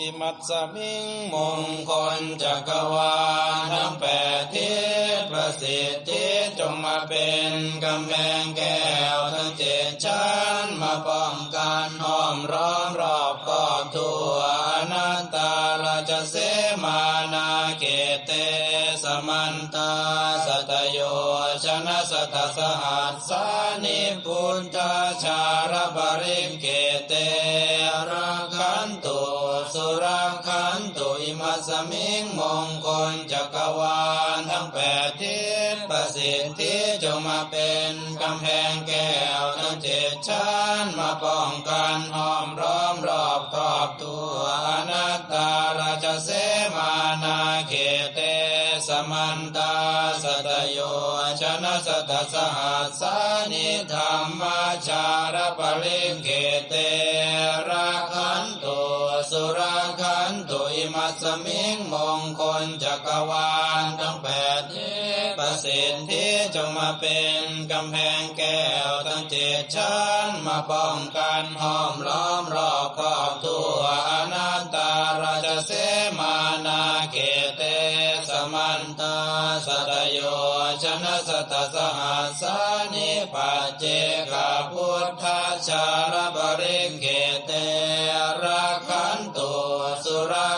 อิมัสสมิงมงคลจักรวาลทั้งแปดทิศประสิทธิจงมาเป็นกำแพงแก้วทั้งเจ็ดชั้นมาป้องกันห้อมร้อมรอบครอบทั่วนันตาราชเสมานาเกเตสมันตาสตโยชนะสตสหัสสานิพุทธาชารบริเกเต มิงมงคลจักรวาลทั้งแปดทิศประสิทธิจงมาเป็นกำแพงแก้วทั้งเจ็ดชั้นมาป้องกันห้อมร้อมรอบครอบตัวอนัตตาราชเสมานาเขเตสมันตาสตโยชนะสตสหัสสานิธรรมา มัสมิงมงคลจักรวาลทั้งแปดทิศประสิทธิจงมาเป็นกำแพงแก้วทั้งเจ็ดชั้นมาป้องกันห้อมล้อมรอบครอบทั่วอนันตาราชเสมานาเกเตสมันตาสตโยชนะสตสหัสานิปัจเจกพุทธาชารบริเกเต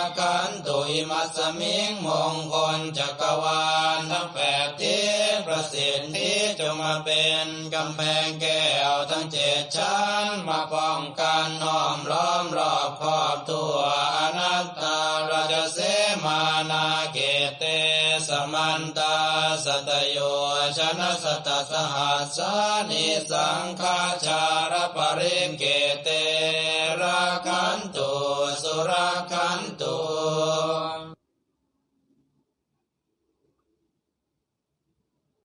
สุรักขันตุอิมัสมิงมงคลจักรวาลทั้งแปดทิศประสิทธิจงมาเป็นกำแพงแก้วทั้งเจ็ดชั้นมาป้องกันห้อมล้อมรอบครอบทั่วอนัตตาราชเสมานาเกเตสมันตาสตโยชนะสตสหัสานิสังฆาชารปริเกเตราคันตุสุราคั